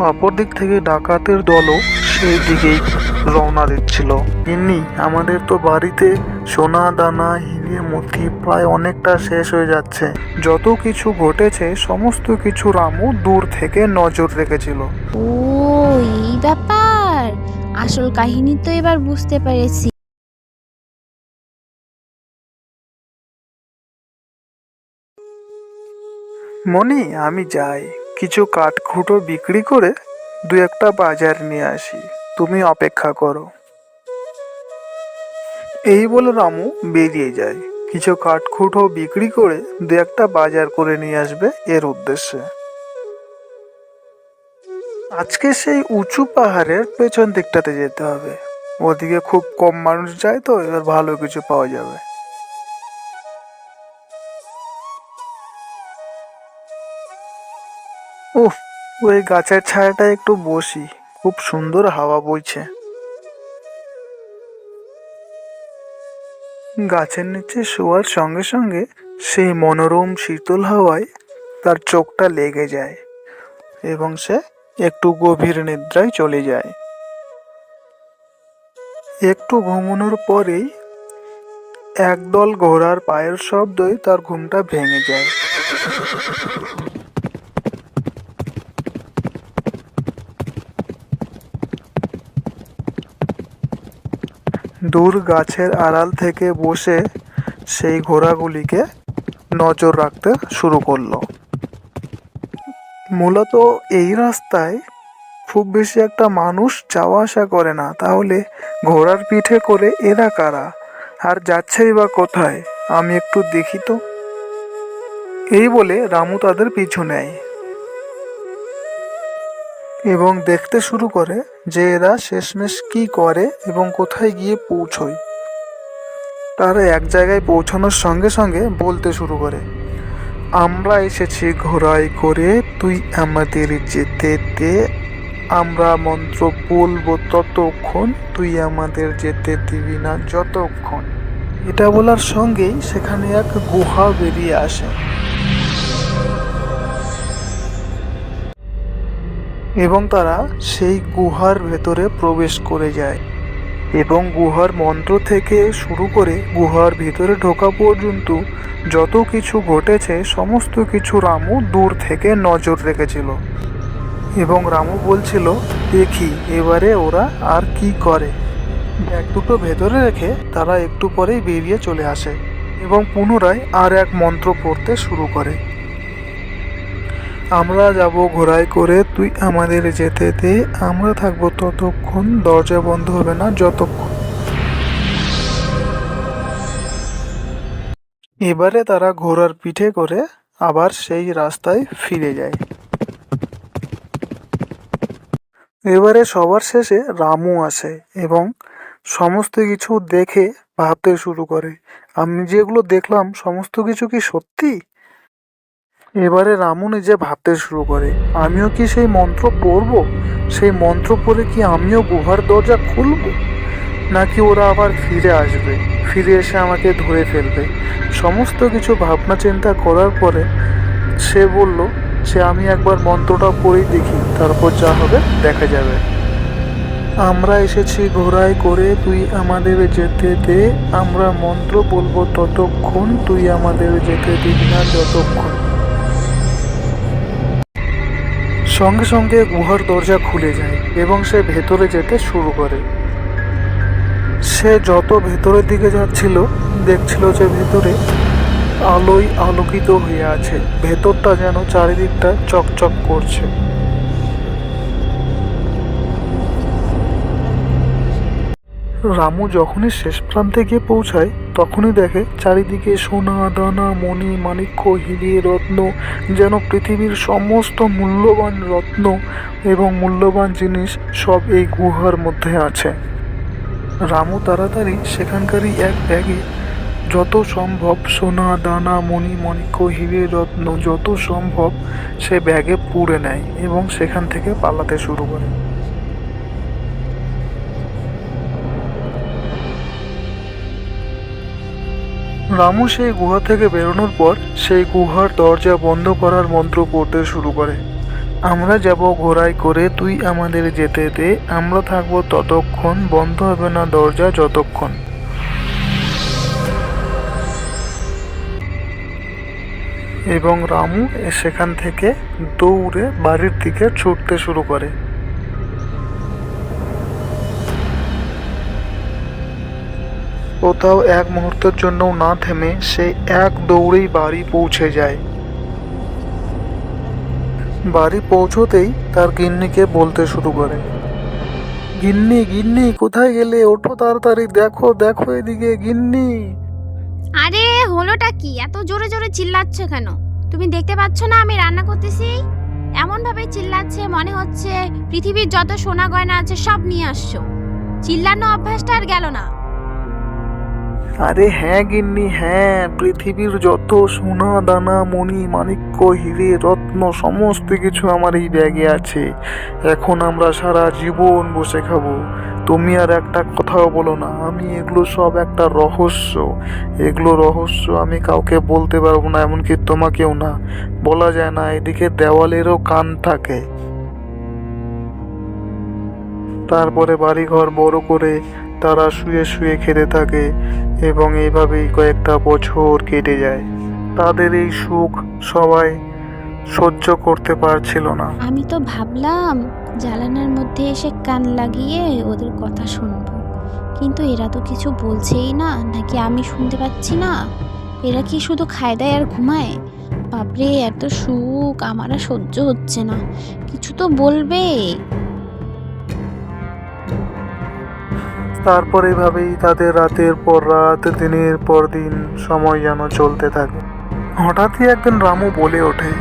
অপর দিক থেকে ডাকাতের দলও সেই দিকেই রওনা দিচ্ছিল। এমনি আমাদের তো বাড়িতে সোনা দানা হিরে মতি প্রায় অনেকটা শেষ হয়ে যাচ্ছে। যত কিছু ঘটেছে সমস্ত কিছু রামু দূর থেকে নজর রেখেছিল। ও এই ব্যাপার? আসল কাহিনী তো এবার বুঝতে পেরেছি। মনি আমি যাই। কিছু কাঠখুটো বিক্রি করে দু একটা বাজার নিয়ে আসি। তুমি অপেক্ষা করো। এই বলে রামু বেরিয়ে যায়। কিছু কাঠখুটো বিক্রি করে দু একটা বাজার করে নিয়ে আসবে এর উদ্দেশ্যে। আজকে সেই উঁচু পাহাড়ের পেছন দিকটাতে যেতে হবে। ওদিকে খুব কম মানুষ যায় তো, এবার ভালো কিছু পাওয়া যাবে। উফ, ওই গাছের ছায়াটা একটু বসি। খুব সুন্দর হাওয়া বইছে। গাছের নিচে শোয়ার সঙ্গে সঙ্গে সেই মনোরম শীতল হাওয়ায় তার চোখটা লেগে যায় এবং সে একটু গভীর নিদ্রায় চলে যায়। একটু ঘুমানোর পরেই একদল ঘোড়ার পায়ের শব্দই তার ঘুমটা ভেঙে যায়। দূর গাছের আড়াল থেকে বসে সেই ঘোড়াগুলিকে নজর রাখতে শুরু করল। মূলত এই রাস্তায় খুব বেশি একটা মানুষ যাওয়া আসা করে না। তাহলে ঘোড়ার পিঠে করে এরা কারা? আর যাচ্ছেই বা কোথায়? আমি একটু দেখি তো। এই বলে রামু তাদের পিছু নেয়। এবং দেখতে শুরু করে যে এরা শেষমেশ কি করে এবং কোথায় গিয়ে পৌঁছয়। তারা এক জায়গায় পৌঁছানোর সঙ্গে সঙ্গে বলতে শুরু করে, আমরা এসেছি ঘোড়ায় করে, তুই আমাদের যেতে দে। আমরা মন্ত্র বলব ততক্ষণ, তুই আমাদের যেতে দিবি না যতক্ষণ। এটা বলার সঙ্গেই সেখানে এক গুহা বেরিয়ে আসে। এবং তারা সেই গুহার ভেতরে প্রবেশ করে যায় এবং গুহার মন্ত্র থেকে শুরু করে গুহার ভিতরে ঢোকা পর্যন্ত যত কিছু ঘটেছে, সমস্ত কিছু রামু দূর থেকে নজর রেখেছিল। এবং রামু বলছিল, দেখি, এবারে ওরা আর কি করে? ব্যাগ দুটো ভেতরে রেখে তারা একটু পরেই বেরিয়ে চলে আসে এবং পুনরায় আর এক মন্ত্র পড়তে শুরু করে। আমরা যাব ঘোড়ায় করে, তুই আমাদের যেতে দে। আমরা থাকব ততক্ষণ, দরজা বন্ধ হবে না যতক্ষণ। এবারে তারা ঘোড়ার পিঠে করে আবার সেই রাস্তায় ফিরে যায়। এবারে সবার শেষে রামু আসে এবং সমস্ত কিছু দেখে ভাবতে শুরু করে। আমি যেগুলো দেখলাম, সমস্ত কিছু কি সত্যি? এবারে রামু নিজে ভাবতে শুরু করে, আমিও কি সেই মন্ত্র পড়ব? সেই মন্ত্র পড়ে কি আমিও গুহার দরজা খুলব? নাকি ওরা আবার ফিরে আসবে, ফিরে এসে আমাকে ধরে ফেলবে? সমস্ত কিছু ভাবনা চিন্তা করার পরে সে বলল, সে আমি একবার মন্ত্রটা পড়েই দেখি, তারপর যা হবে দেখা যাবে। আমরা এসেছি ঘোড়ায় করে তুই আমাদের যেতে দে, আমরা মন্ত্র বলব ততক্ষণ, তুই আমাদের যেতে দিবি না যতক্ষণ। সঙ্গে সঙ্গে গুহার দরজা খুলে যায় এবং সে ভেতরে যেতে শুরু করে। সে যত ভেতরের দিকে যাচ্ছিল, দেখছিল যে ভেতরে আলোয় আলোকিত হয়ে আছে। ভেতরটা যেন চারিদিকটা চকচক করছে। রামু যখনই শেষ প্রান্তে গিয়ে পৌঁছায়, তখনই দেখে চারিদিকে সোনা, দানা, মণি, মাণিক্য, হিরে, রত্ন, যেন পৃথিবীর সমস্ত মূল্যবান রত্ন এবং মূল্যবান জিনিস সব এই গুহার মধ্যে আছে। রামু তাড়াতাড়ি সেখানকারই এক ব্যাগে যত সম্ভব সোনা, দানা, মণি, মাণিক্য, হিরে, রত্ন যত সম্ভব সে ব্যাগে পুড়ে নেয় এবং সেখান থেকে পালাতে শুরু করে। রামু সেই গুহা থেকে বেরোনোর পর সেই গুহার দরজা বন্ধ করার মন্ত্র পড়তে শুরু করে। আমরা যাব ঘোড়ায় করে, তুই আমাদের যেতে দে, আমরা থাকব ততক্ষণ, বন্ধ হবে না দরজা যতক্ষণ। এবং রামু সেখান থেকে দৌড়ে বাড়ির দিকে ছুটতে শুরু করে। কোথাও এক মুহূর্তের জন্য না থেমে সে এক দৌড়েই বাড়ি পৌঁছে যায়। বাড়ি পৌঁছতেই তার গিন্নিকে বলতে শুরু করে। গিন্নি গিন্নি, কোথায় গেলে? ওঠো তাড়াতাড়ি, দেখো দেখো এদিকে, গিন্নি। আরে, হলোটা কি? এত জোরে জোরে চিল্লাচ্ছ কেন? তুমি দেখতে পাচ্ছ না আমি রান্না করতেছি? এমন ভাবে চিল্লাচ্ছে, মনে হচ্ছে পৃথিবীর যত সোনা গয়না আছে সব নিয়ে আসছো। চিল্লানো অভ্যাসটা আর গেল না। আরে হ্যাঁ গিন্নি হ্যাঁ পৃথিবীর যত সোনা, দানা, মণি, মাণিক্য, হিরে, রত্ন, সমস্ত কিছু আমার এই ব্যাগে আছে। এখন আমরা সারা জীবন বসে খাব। তুমি আর একটা কথাও বলো না, আমি এগুলো সব একটা রহস্য। এগুলো রহস্য আমি কাউকে বলতে পারব না, এমনকি তোমাকেও না। বলা যায় না, এদিকে দেওয়ালেরও কান থাকে। তারপরে বাড়িঘর বড় করে তারা শুয়ে শুয়ে খেতে থাকে এবং এইভাবেই কয়েকটা বছর কেটে যায়। তাদের এই সুখ সবাই সহ্য করতে পারছিল না। আমি তো ভাবলাম জ্বালানার মধ্যে এসে কান লাগিয়ে ওদের কথা শুনব। কিন্তু এরা তো কিছু বলছেই না, নাকি আমি শুনতে পাচ্ছি না? এরা কি শুধু খায় দায় আর ঘুমায়? বাপরে, এত সুখ, আমার আর সহ্য হচ্ছে না। কিছু তো বলবে। তারপর এভাবেই তাদের রাতের পর রাত, দিনের পর দিন সময় যেন চলতে থাকে। হঠাৎই একদিন রামু বলে ওঠে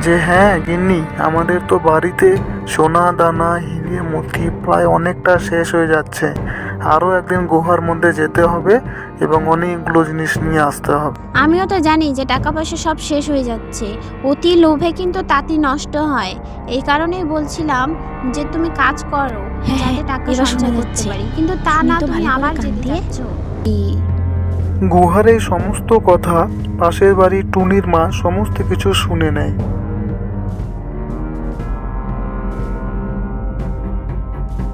যে হ্যাঁ গিন্নি, আমাদের তো বাড়িতে সোনা, দানা হিরে মতি প্রায় অনেকটা শেষ হয়ে যাচ্ছে। আরও একদিন গুহার মধ্যে যেতে হবে এবং অনেকগুলো জিনিস নিয়ে আসতে হবে। আমিও তো জানি যে টাকা পয়সা সব শেষ হয়ে যাচ্ছে। অতি লোভে কিন্তু তাঁতি নষ্ট হয়। এই কারণেই বলছিলাম যে তুমি কাজ করো হ্যাঁ, যাতে টাকা এবার শোনা সঞ্চয় করতে যাচ্ছে। পারি। কিন্তু তা না তো তুমি ভালো করে আবার কান যেতে দিয়ে। গুহার এই সমস্ত কথা পাশের বাড়ি টুনির মা সমস্ত কিছু শুনে নেয়।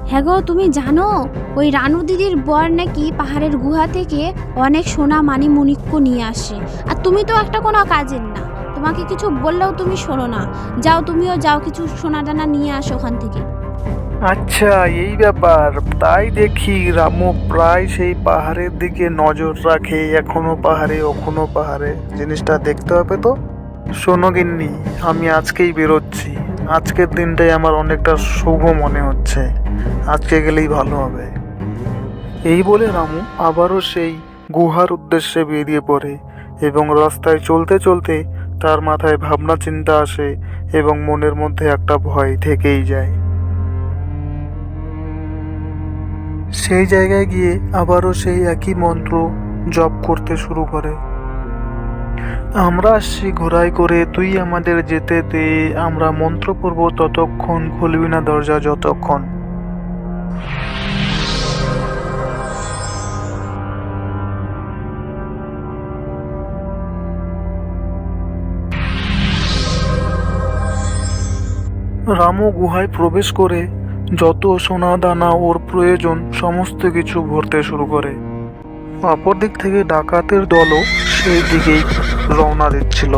হ্যাঁ গো, তুমি জানো, ওই রানু দিদির বর নাকি পাহাড়ের গুহা থেকে অনেক সোনা মানি মুনিক্য নিয়ে আসে। আর তুমি তো একটা কোনো কাজের না। তোমাকে কিছু বললেও তুমি শোনো না। যাও তুমিও যাও, কিছু সোনা দানা নিয়ে আসো ওখান থেকে। আচ্ছা এই ব্যাপার। তাই দেখি রামু প্রায় সেই পাহাড়ের দিকে নজর রাখে, এখনও পাহাড়ে, ওখনো পাহাড়ে। জিনিসটা দেখতে হবে তো? শোনো গিন্নি, আমি আজকেই বেরোচ্ছি। আজকের দিনটাই আমার অনেকটা শুভ মনে হচ্ছে। আজকে গেলেই ভালো হবে। এই বলে রামু আবারও সেই গুহার উদ্দেশ্যে বেরিয়ে পড়ে এবং রাস্তায় চলতে চলতে তার মাথায় ভাবনা চিন্তা আসে এবং মনের মধ্যে একটা ভয় থেকেই যায়। সেই জায়গায় গিয়ে আবারও সেই একই মন্ত্র জপ করতে শুরু করে। আমরা আসছি ঘোড়ায় করে, তুই আমাদের যেতে দে, আমরা মন্ত্র পড়ব ততক্ষণ, খুলবি না দরজা যতক্ষণ। রামু গুহায় প্রবেশ করে, যত সোনা দানা ওর প্রয়োজন, সমস্ত কিছু ভরতে শুরু করে। অপর দিক থেকে ডাকাতের দলও সেই দিকেই রওনা দিচ্ছিল।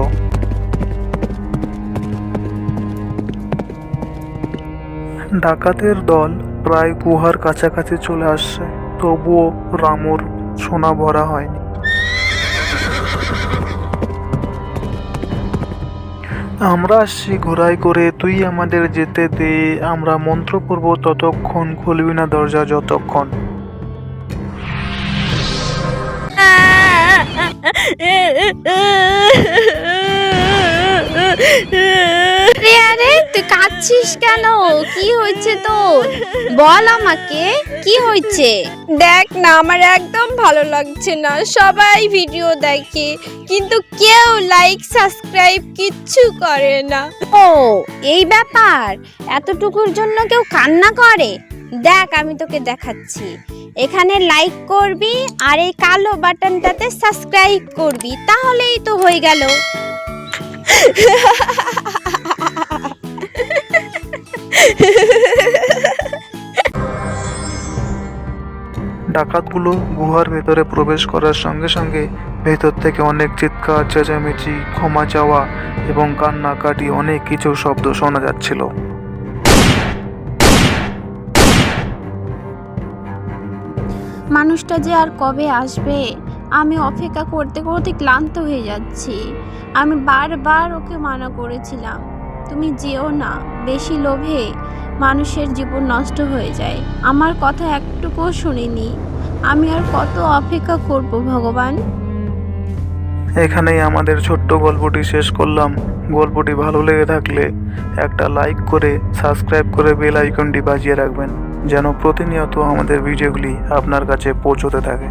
ডাকাতের দল প্রায় গুহার কাছাকাছি চলে আসছে, তবুও রামুর সোনা ভরা হয়নি। আমরা আসছি ঘোড়ায় করে, তুই আমাদের যেতে দে, আমরা মন্ত্র পড়ব ততক্ষণ, খুলবি না দরজা যতক্ষণ। আরে তুই কাঁদছিস কেন? কি হয়েছে তোর? বল আমাকে কি হয়েছে? দেখ না আমার একদম ভালো লাগছে না। সবাই ভিডিও দেখে কিন্তু কেউ লাইক সাবস্ক্রাইব কিচ্ছু করে না। ও এই ব্যাপার? এতটুকুর জন্য কেউ কান্না করে? দেখ, আমি তোকে দেখাচ্ছি। এখানে লাইক করবি আর এই কালো বাটনটাতে সাবস্ক্রাইব করবি, তাহলেই তো হয়ে গেল। ডাকাতগুলো গুহার ভেতরে প্রবেশ করার সঙ্গে সঙ্গে ভেতর থেকে অনেক চিৎকার, চেঁচামেচি, ক্ষমা চাওয়া এবং কান্নাকাটি অনেক কিছু শব্দ শোনা যাচ্ছিল। মানুষটা যে আর কবে আসবে? আমি অপেক্ষা করতে করতে ক্লান্ত হয়ে যাচ্ছি। আমি বারবার ওকে মানা করেছিলাম। তুমি যেও না, বেশি লোভে মানুষের জীবন নষ্ট হয়ে যায়। আমার কথা একটুকুও শুনিনি। আমি আর কত অপেক্ষা করব, ভগবান? এখানেই আমাদের ছোট্ট গল্পটি শেষ করলাম। গল্পটি ভালো লেগে থাকলে একটা লাইক করে, সাবস্ক্রাইব করে বেল আইকনটি বাজিয়ে রাখবেন, যেন প্রতিনিয়ত আমাদের ভিডিওগুলি আপনার কাছে পৌঁছতে থাকে।